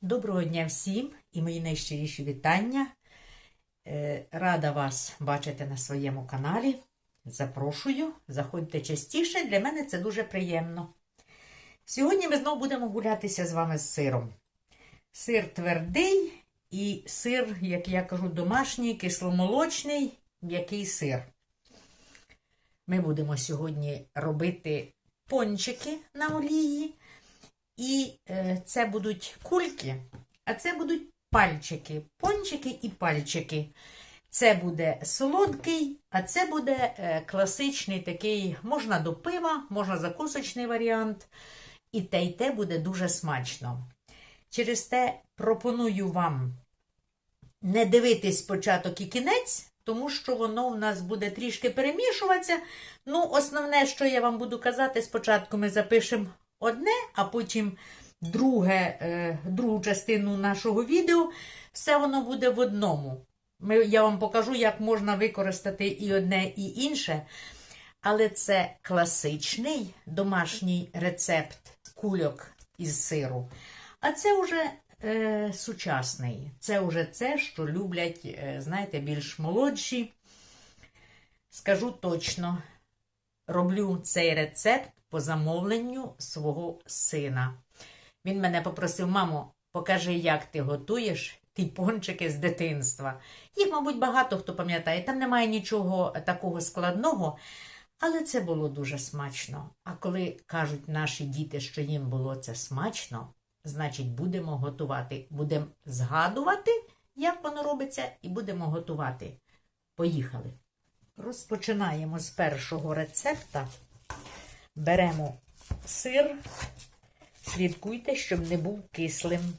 Доброго дня всім і мої найщиріші вітання. Е, Рада вас бачити на своєму каналі. Запрошую, заходьте частіше, для мене це дуже приємно. Сьогодні ми знову будемо гулятися з вами з сиром. Сир твердий і сир, як я кажу, домашній, кисломолочний, м'який сир. Ми будемо сьогодні робити пончики на олії. І е, це будуть кульки, а це будуть пальчики, пончики і пальчики. Це буде солодкий, а це буде е, класичний такий, можна до пива, можна закусочний варіант. І те, і те буде дуже смачно. Через те пропоную вам не дивитись початок і кінець, тому що воно в нас буде трішки перемішуватися. Ну, основне, що я вам буду казати, спочатку ми запишемо одне, а потім друге, е, другу частину нашого відео. Все воно буде в одному. Я вам покажу, як можна використати і одне, і інше. Але це класичний домашній рецепт кульок із сиру. А це вже е, сучасний. Це вже це, що люблять, е, знаєте, більш молодші. Скажу точно, роблю цей рецепт по замовленню свого сина. Він мене попросив, мамо, покажи, як ти готуєш ті пончики з дитинства. Їх, мабуть, багато хто пам'ятає, там немає нічого такого складного, але це було дуже смачно. А коли кажуть наші діти, що їм було це смачно, значить будемо готувати. Будемо згадувати, як воно робиться, і будемо готувати. Поїхали. Розпочинаємо з першого рецепта. Беремо сир, слідкуйте, щоб не був кислим.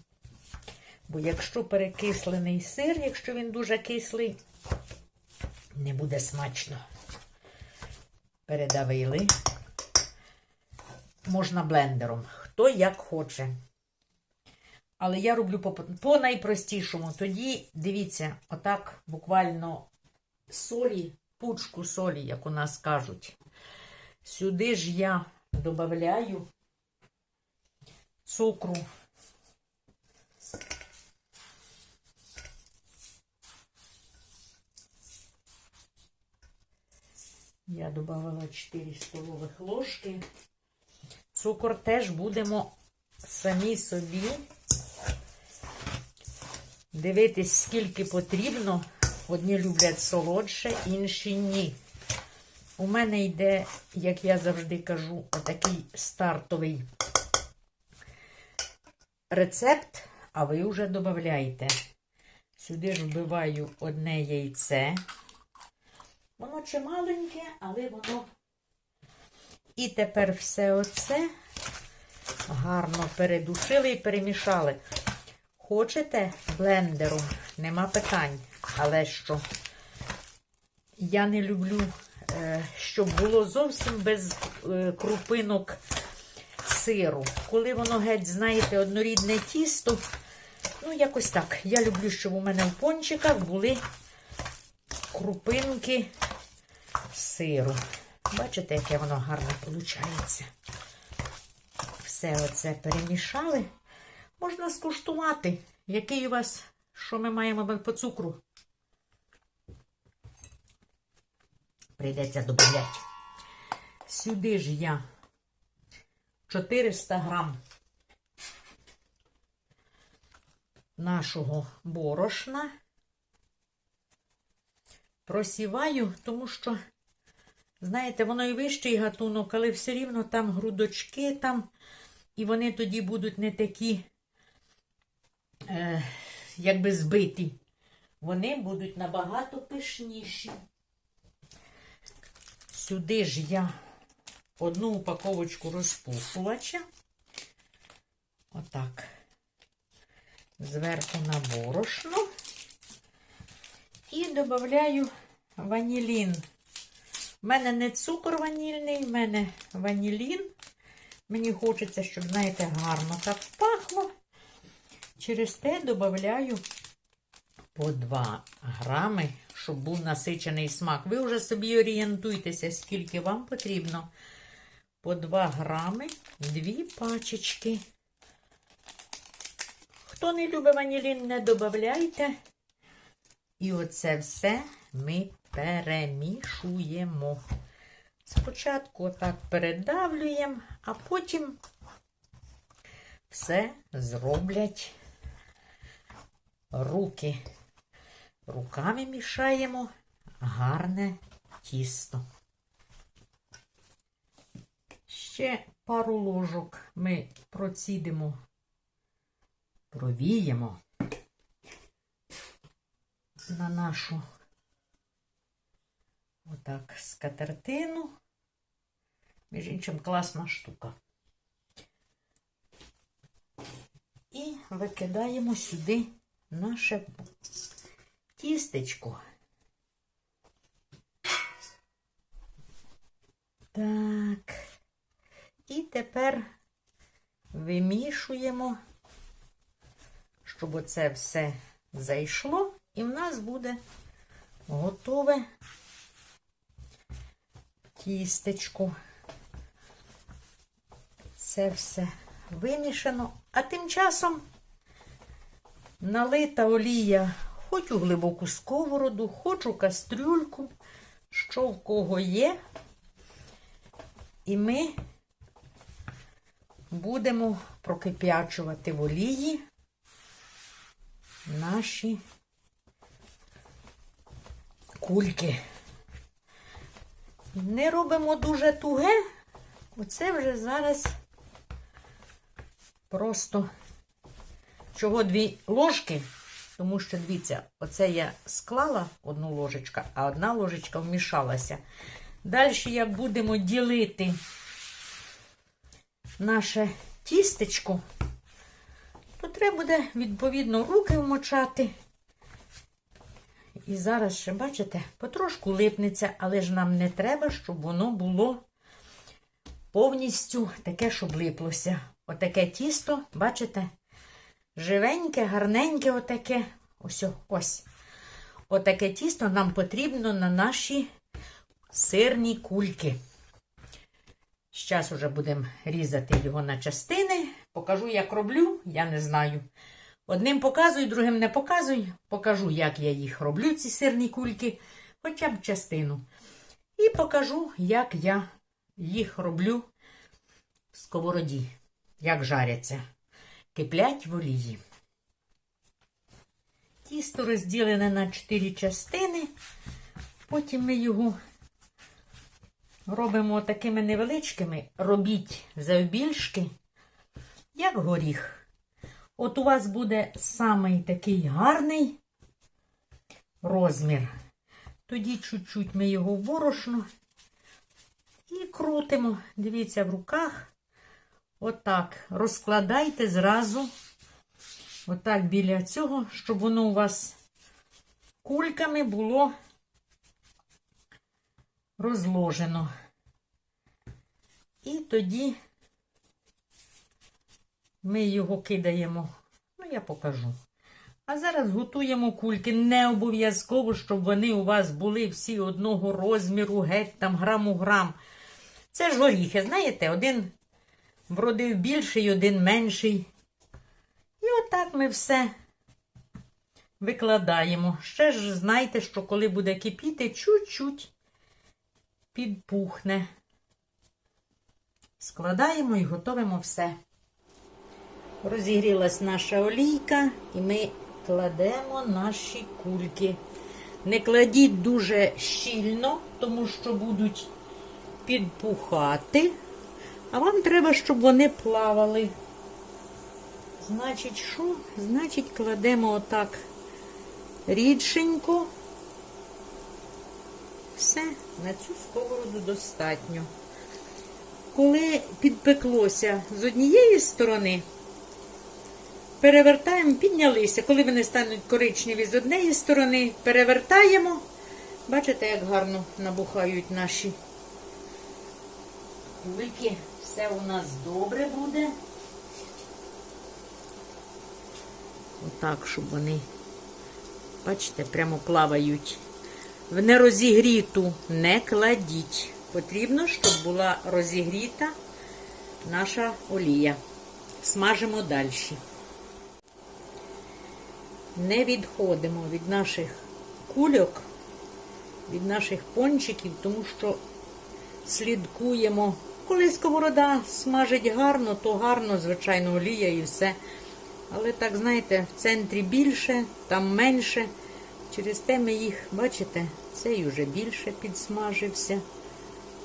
Бо якщо перекислений сир, якщо він дуже кислий, не буде смачно. Передавили. Можна блендером. Хто як хоче. Але я роблю по, по найпростішому. Тоді, дивіться, отак буквально солі, пучку солі, як у нас кажуть. Сюди ж я додаю цукру. Я додавала 4 столових ложки. Цукор теж будемо самі собі дивитись, скільки потрібно. Одні люблять солодше, інші ні. У мене йде, як я завжди кажу, отакий стартовий рецепт, а ви вже додаєте. Сюди ж вбиваю одне яйце. Воно чималеньке, але воно. І тепер все оце гарно передушили і перемішали. Хочете блендером? Нема питань. Але що? Я не люблю щоб було зовсім без е, крупинок сиру. Коли воно геть, знаєте, однорідне тісто, ну, якось так. Я люблю, щоб у мене в пончиках були крупинки сиру. Бачите, яке воно гарне виходить. Все оце перемішали. Можна скуштувати, який у вас, що ми маємо по цукру. Прийдеться додати. Сюди ж я 400 грам нашого борошна просіваю, тому що, знаєте, воно і вищий гатунок, але все рівно там грудочки там, і вони тоді будуть не такі, е, якби збиті. Вони будуть набагато пишніші. Сюди ж я одну упаковочку розпушувача. Отак. Зверху на борошно. І додаю ванілін. У мене не цукор ванільний, в мене ванілін. Мені хочеться, щоб, знаєте, гарно так пахло. Через те додаю по 2 грами щоб був насичений смак. Ви вже собі орієнтуйтеся, скільки вам потрібно. По 2 грами, дві пачечки. Хто не любить ванілін, не додавайте. І оце все ми перемішуємо. Спочатку отак передавлюємо, а потім все зроблять руки. Руками мішаємо гарне тісто. Ще пару ложок ми процідимо, провіємо на нашу отак скатертину. Між іншим, класна штука. І викидаємо сюди наше тістечко. Так. І тепер вимішуємо, щоб оце все зайшло, і в нас буде готове тістечко. Це все вимішано. А тим часом налита олія хоч у глибоку сковороду, хоч у кастрюльку, що в кого є. І ми будемо прокип'ячувати в олії наші кульки. Не робимо дуже туге, оце вже зараз просто чого дві ложки, тому що, дивіться, оце я склала одну ложечку, а одна ложечка вмішалася. Далі, як будемо ділити наше тістечко, то треба буде, відповідно, руки вмочати. І зараз ще, бачите, потрошку липнеться, але ж нам не треба, щоб воно було повністю таке, щоб липлося. Отаке тісто, бачите? Живеньке, гарненьке, отаке. Ось, ось. Отаке тісто нам потрібно на наші сирні кульки. Зараз вже будемо різати його на частини. Покажу, як роблю, я не знаю. Одним показую, другим не показую. Покажу, як я їх роблю, ці сирні кульки, хоча б частину. І покажу, як я їх роблю в сковороді, як жаряться. Киплять в олії. Тісто розділене на 4 частини. Потім ми його робимо такими невеличкими, робіть завбільшки, як горіх. От у вас буде самий такий гарний розмір. Тоді чуть-чуть ми його в і крутимо. Дивіться, в руках. Отак. Розкладайте зразу, отак біля цього, щоб воно у вас кульками було розложено. І тоді ми його кидаємо, ну, я покажу. А зараз готуємо кульки. Не обов'язково, щоб вони у вас були всі одного розміру, геть там грам у грам. Це ж горіхи, знаєте, один вродив більший, один менший. І отак ми все викладаємо. Ще ж знайте, що коли буде кипіти, чуть-чуть підпухне. Складаємо і готуємо все. Розігрілась наша олійка, і ми кладемо наші кульки. Не кладіть дуже щільно, тому що будуть підпухати. А вам треба, щоб вони плавали. Значить, що? Значить, кладемо отак рідшенько. Все, на цю сковороду достатньо. Коли підпеклося з однієї сторони, перевертаємо, піднялися. Коли вони стануть коричневі з однієї сторони, перевертаємо. Бачите, як гарно набухають наші кульки. Все у нас добре буде. Отак, щоб вони, бачите, прямо плавають. В нерозігріту не кладіть. Потрібно, щоб була розігріта наша олія. Смажимо далі. не відходимо від наших кульок, від наших пончиків, тому що слідкуємо. Коли сковорода смажить гарно, то гарно, звичайно, олія і все. Але так, знаєте, в центрі більше, там менше. Через те ми їх, бачите, цей вже більше підсмажився.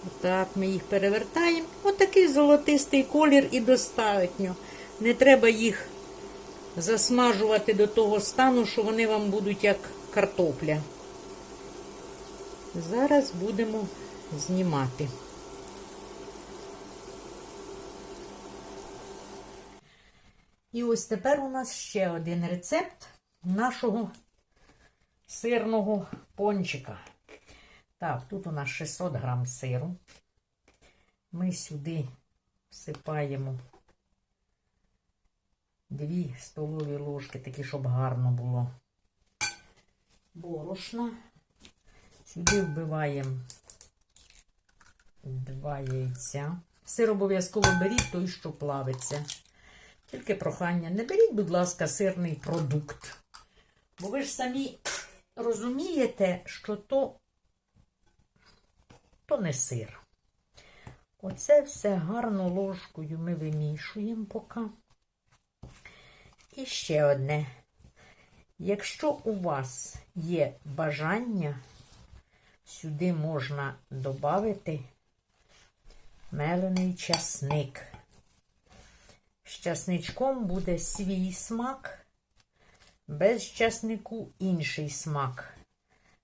Отак ми їх перевертаємо. Отакий золотистий колір і достатньо. Не треба їх засмажувати до того стану, що вони вам будуть як картопля. Зараз будемо знімати. І ось тепер у нас ще один рецепт нашого сирного пончика. Так, тут у нас 600 грам сиру. Ми сюди всипаємо 2 столові ложки, такі, щоб гарно було борошна. Сюди вбиваємо 2 яйця. Сир обов'язково беріть той, що плавиться. Тільки прохання, не беріть, будь ласка, сирний продукт. Бо ви ж самі розумієте, що то, то не сир. Оце все гарно ложкою ми вимішуємо поки. І ще одне. Якщо у вас є бажання, сюди можна додати мелений часник. З часничком буде свій смак, без часнику інший смак.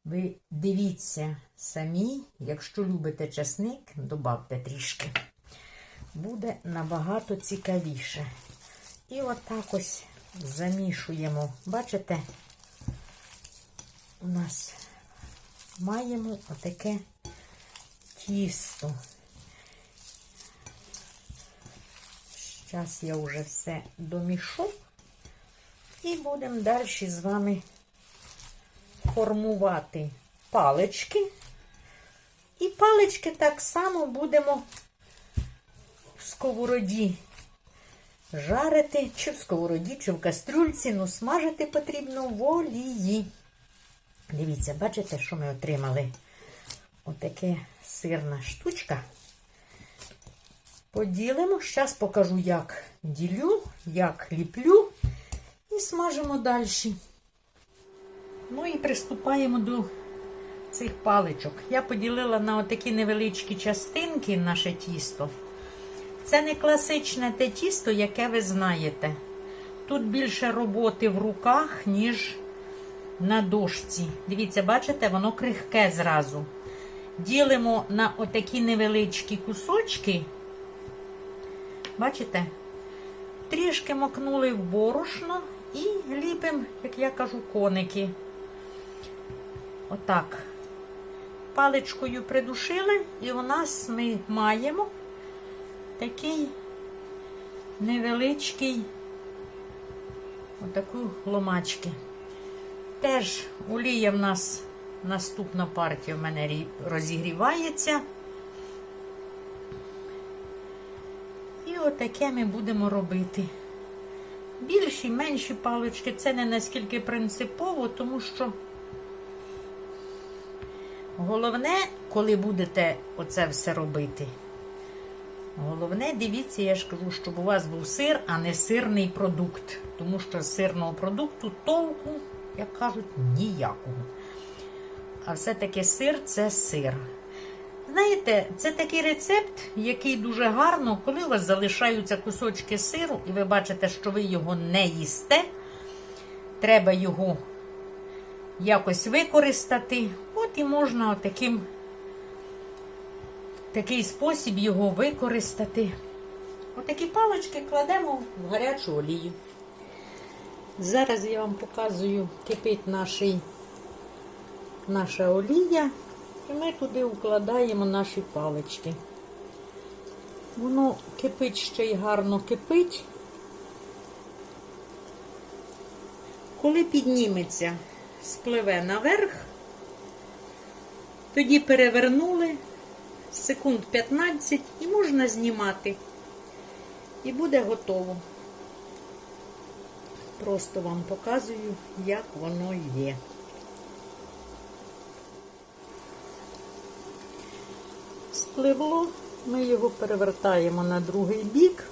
Ви дивіться самі, якщо любите часник, додавте трішки. Буде набагато цікавіше. І отак ось замішуємо. Бачите, у нас маємо отаке тісто. Зараз я вже все домішу. І будемо далі з вами формувати палички. І палички так само будемо в сковороді жарити, чи в сковороді, чи в кастрюльці, ну смажити потрібно в олії. Дивіться, бачите, що ми отримали? Отаке сирна штучка. Поділимо. Зараз покажу, як ділю, як ліплю і смажимо далі. Ну і приступаємо до цих паличок. Я поділила на отакі невеличкі частинки наше тісто. Це не класичне те тісто, яке ви знаєте. Тут більше роботи в руках, ніж на дошці. Дивіться, бачите, воно крихке зразу. Ділимо на отакі невеличкі кусочки. Бачите? Трішки макнули в борошно і ліпимо, як я кажу, коники. Отак. Паличкою придушили, і у нас ми маємо такий невеличкий, отаку ломачки. Теж олія в нас наступна партія в мене розігрівається. Отаке ми будемо робити. Більші, менші палички це не наскільки принципово, тому що головне, коли будете оце все робити, головне, дивіться, я ж кажу, щоб у вас був сир, а не сирний продукт. Тому що з сирного продукту толку, як кажуть, ніякого. А все-таки сир це сир. Знаєте, це такий рецепт, який дуже гарно, коли у вас залишаються кусочки сиру, і ви бачите, що ви його не їсте. Треба його якось використати. От і можна таким, такий спосіб його використати. Отакі палички кладемо в гарячу олію. Зараз я вам показую, кипить наший, наша олія. І ми туди вкладаємо наші палички. Воно кипить ще й гарно кипить. Коли підніметься, спливе наверх, тоді перевернули секунд 15 і можна знімати. І буде готово. Просто вам показую, як воно є. Спливло, ми його перевертаємо на другий бік.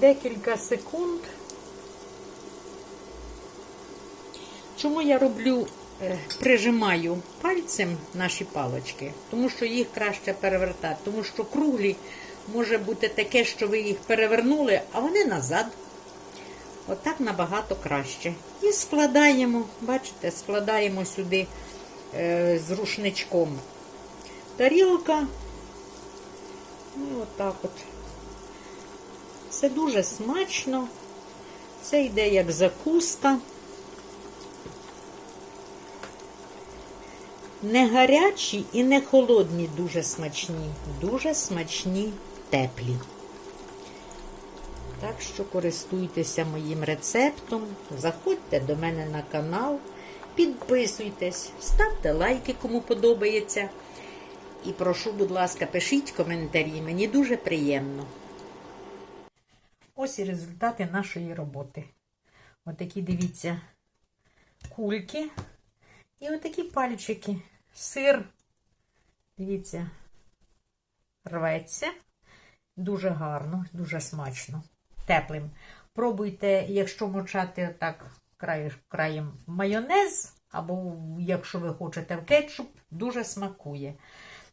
Декілька секунд. Чому я роблю, е, прижимаю пальцем наші палочки? Тому що їх краще перевертати. Тому що круглі може бути таке, що ви їх перевернули, а вони назад. Отак набагато краще. І складаємо, бачите, складаємо сюди е, з рушничком. Тарілка. І отак от. Це дуже смачно. Це йде як закуска. Не гарячі і не холодні дуже смачні. Дуже смачні теплі. Так що користуйтеся моїм рецептом, заходьте до мене на канал, підписуйтесь, ставте лайки, кому подобається. І прошу, будь ласка, пишіть коментарі, мені дуже приємно. Ось і результати нашої роботи. Отакі, дивіться, кульки і отакі пальчики. Сир, дивіться, рветься. Дуже гарно, дуже смачно, теплим. Пробуйте, якщо мочати так край, краєм майонез, або якщо ви хочете в кетчуп, дуже смакує.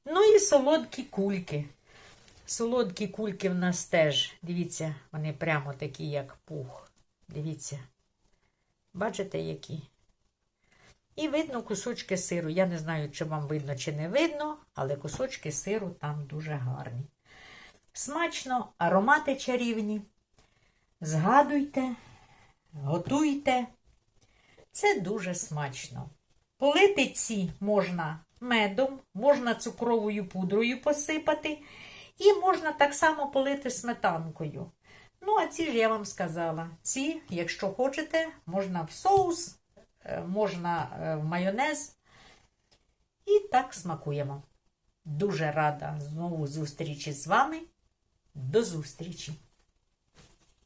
Ну і солодкі кульки. Солодкі кульки в нас теж, дивіться, вони прямо такі, як пух. Дивіться. Бачите, які? І видно кусочки сиру. Я не знаю, чи вам видно, чи не видно, але кусочки сиру там дуже гарні. Смачно, аромати чарівні. Згадуйте, готуйте. Це дуже смачно. Полити ці можна медом, можна цукровою пудрою посипати, і можна так само полити сметанкою. Ну, а ці ж я вам сказала. Ці, якщо хочете, можна в соус, е, можна е, в майонез. І так смакуємо. Дуже рада знову зустрічі з вами. До зустрічі!